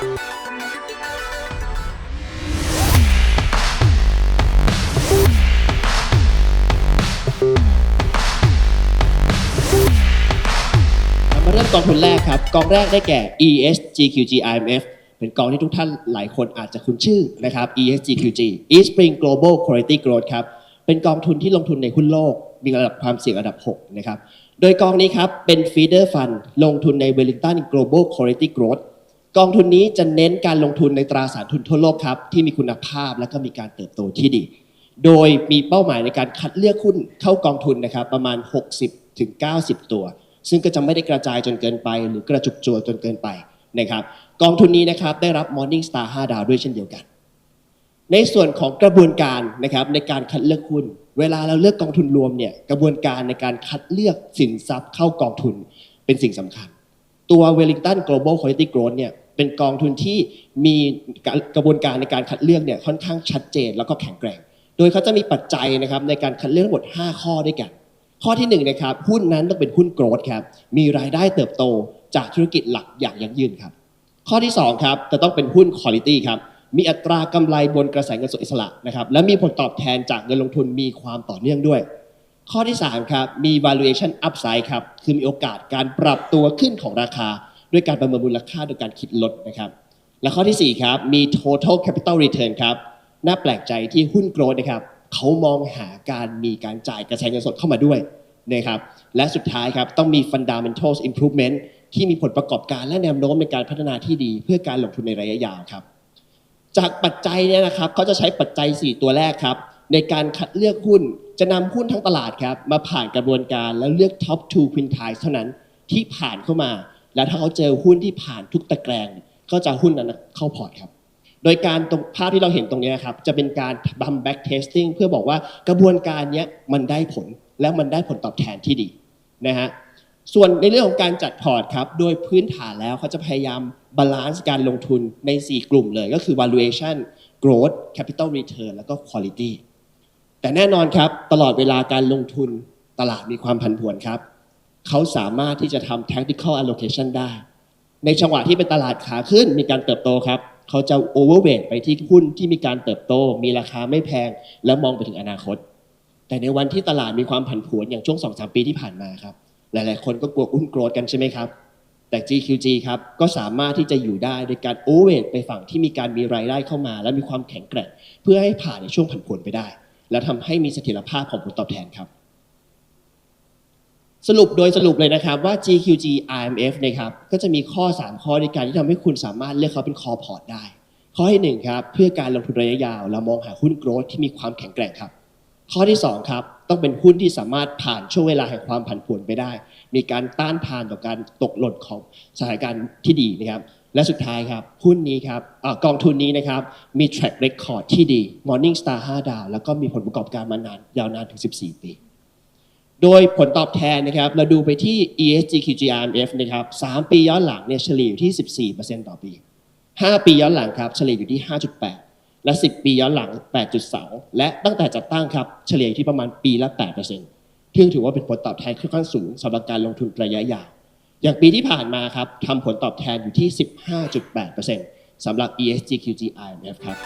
เรามาเริ่มกองทุนแรกครับ กองแรกได้แก่ ESGQG IMF เป็นกองที่ทุกท่านหลายคนอาจจะคุ้นชื่อนะครับ ESGQG East Spring Global Quality Growth ครับ เป็นกองทุนที่ลงทุนในหุ้นโลก มีระดับความเสี่ยงระดับ 6 นะครับ โดยกองนี้ครับ เป็น feeder fund ลงทุนใน Wellington Global Quality Growth กองทุนนี้จะเน้นการลงทุนในตราสารทุนทั่วโลกครับ ที่มีคุณภาพและก็มีการเติบโตที่ดี โดยมีเป้าหมายในการคัดเลือกหุ้นเข้ากองทุนนะครับ ประมาณ 60ถึง90 ตัว ซึ่งก็จะไม่ได้กระจายจนเกินไป หรือกระจุกตัวจนเกินไปนะครับ กองทุนนี้นะครับได้รับ Morning Star 5 ดาวด้วยเช่นเดียวกัน ในส่วนของกระบวนการนะครับในการคัดเลือกหุ้นเวลาเราเลือกกองทุนรวมเนี่ยกระบวนการในการคัดเลือกสินทรัพย์เข้ากองทุนเป็นสิ่งสำคัญ ตัว Wellington Global Quality Growth เนี่ย เป็นกองทุนที่มีกระบวนการในการคัดเลือกเนี่ยค่อนข้างชัดเจนแล้วก็แข็งแกร่ง โดยเขาจะมีปัจจัยนะครับในการคัดเลือกทั้งหมด 5 ข้อด้วยกัน ข้อที่1นะครับหุ้นนั้นต้องเป็นหุ้นโกรดครับมีรายได้เติบโตจากธุรกิจหลักอย่างยั่งยืนครับข้อที่2ครับจะต้องเป็นหุ้นคุณ i t y ครับมีอัตรากำไรบนกระแสเงินสดอิสระนะครับและมีผลตอบแทนจากเงินลงทุนมีความต่อเนื่องด้วย ข้อที่3ครับมี valuation upside ครับคือมีโอกาสการปรับตัวขึ้นของราคา ด้วยการประเมินมูลค่าโดยการคิดลดนะครับและข้อทีสี่ 4 ครับ มี total capital return ครับ น่าแปลกใจที่หุ้นโกรดนะครับเขามองหาการมีการจ่ายกระแสเงินสดเข้ามาด้วยนะครับ และสุดท้ายครับ ต้องมี fundamentals improvement ที่มีผลประกอบการและแนวโน้มในการพัฒนาที่ดี เพื่อการลงทุนในระยะยาวครับ จากปัจจัยเนี่ยนะครับเขาจะใช้ปัจจัย 4 ตัวแรกครับ ในการคัดเลือกหุ้น จะนำหุ้นทั้งตลาดครับ มาผ่านกระบวนการแล้วเลือก top 2 quintile เท่านั้นที่ผ่านเข้ามา แล้วถ้าเขาเจอหุ้นที่ผ่านทุกตะแกรงก็จะหุ้นนั้นเข้าพอร์ตครับโดยการตรงภาพที่เราเห็นตรงนี้ครับจะเป็นการบัม back testing เพื่อบอกว่ากระบวนการนี้มันได้ผลแล้วมันได้ผลตอบแทนที่ดีนะฮะส่วนในเรื่องของการจัดพอร์ตครับโดยพื้นฐานแล้วเขาจะพยายามบาลานซ์การลงทุนใน 4 กลุ่มเลยก็คือ valuation growth capital return แล้วก็ quality แต่แน่นอนครับตลอดเวลาการลงทุนตลาดมีความผันผวนครับ เขาสามารถที่จะทำ tactical allocation ได้ ในจังหวะที่เป็นตลาดขาขึ้นมีการเติบโตครับ เขาจะ overweight ไปที่หุ้นที่มีการเติบโต มีราคาไม่แพง แล้วมองไปถึงอนาคต แต่ในวันที่ตลาดมีความผันผวนอย่างช่วง 2-3 ปีที่ผ่านมาครับ หลาย ๆ คนก็กลัวหุ้นโกรธกันใช่ไหมครับ แต่ GQG ครับ ก็สามารถที่จะอยู่ได้โดยการโอเวอร์ไปฝั่งที่มีการมีรายได้เข้ามา และมีความแข็งแกร่ง เพื่อให้ผ่านในช่วงผันผวนไปได้ และทำให้มีเสถียรภาพของผลตอบแทนครับ สรุปโดยสรุปเลยนะครับว่า GQG IMF นะครับก็จะมีข้อ 3 ข้อในการที่ทำให้คุณสามารถเลือกเขาเป็นคอพอร์ตได้ ข้อที่ 1 ครับ เพื่อการลงทุนระยะยาว เรามองหาหุ้นโกรทที่มีความแข็งแกร่งครับ ข้อที่ 2 ครับ ต้องเป็นหุ้นที่สามารถผ่านช่วงเวลาแห่งความผันผวนไปได้ มีการต้านทานต่อการตกหล่นของสถานการณ์ที่ดีนะครับและสุดท้ายครับ หุ้นนี้ครับอกองทุนนี้นะครับ มี track record ที่ดี Morning Star 5 ดาว แล้วก็มีผลประกอบการมานานยาวนานถึง 14 ปี โดยผลตอบแทนนะครับเราดูไปที่ ESG-QGRMF นะครับ3ปีย้อนหลังเนี่ยเฉลี่ยอยู่ที่ 14%ต่อปี 5 ปีย้อนหลังครับเฉลี่ยอยู่ที่ 5.8 และ 10 ปีย้อนหลัง 8.2 และตั้งแต่จัดตั้งครับเฉลี่ยอยู่ที่ประมาณปีละ 8%ซึ่งถือว่าเป็นผลตอบแทนค่อนข้างสูงสำหรับการลงทุนระยะยาว อย่างปีที่ผ่านมาครับทำผลตอบแทนอยู่ที่ 15.8%สำหรับ ESG-QGRMF ครับ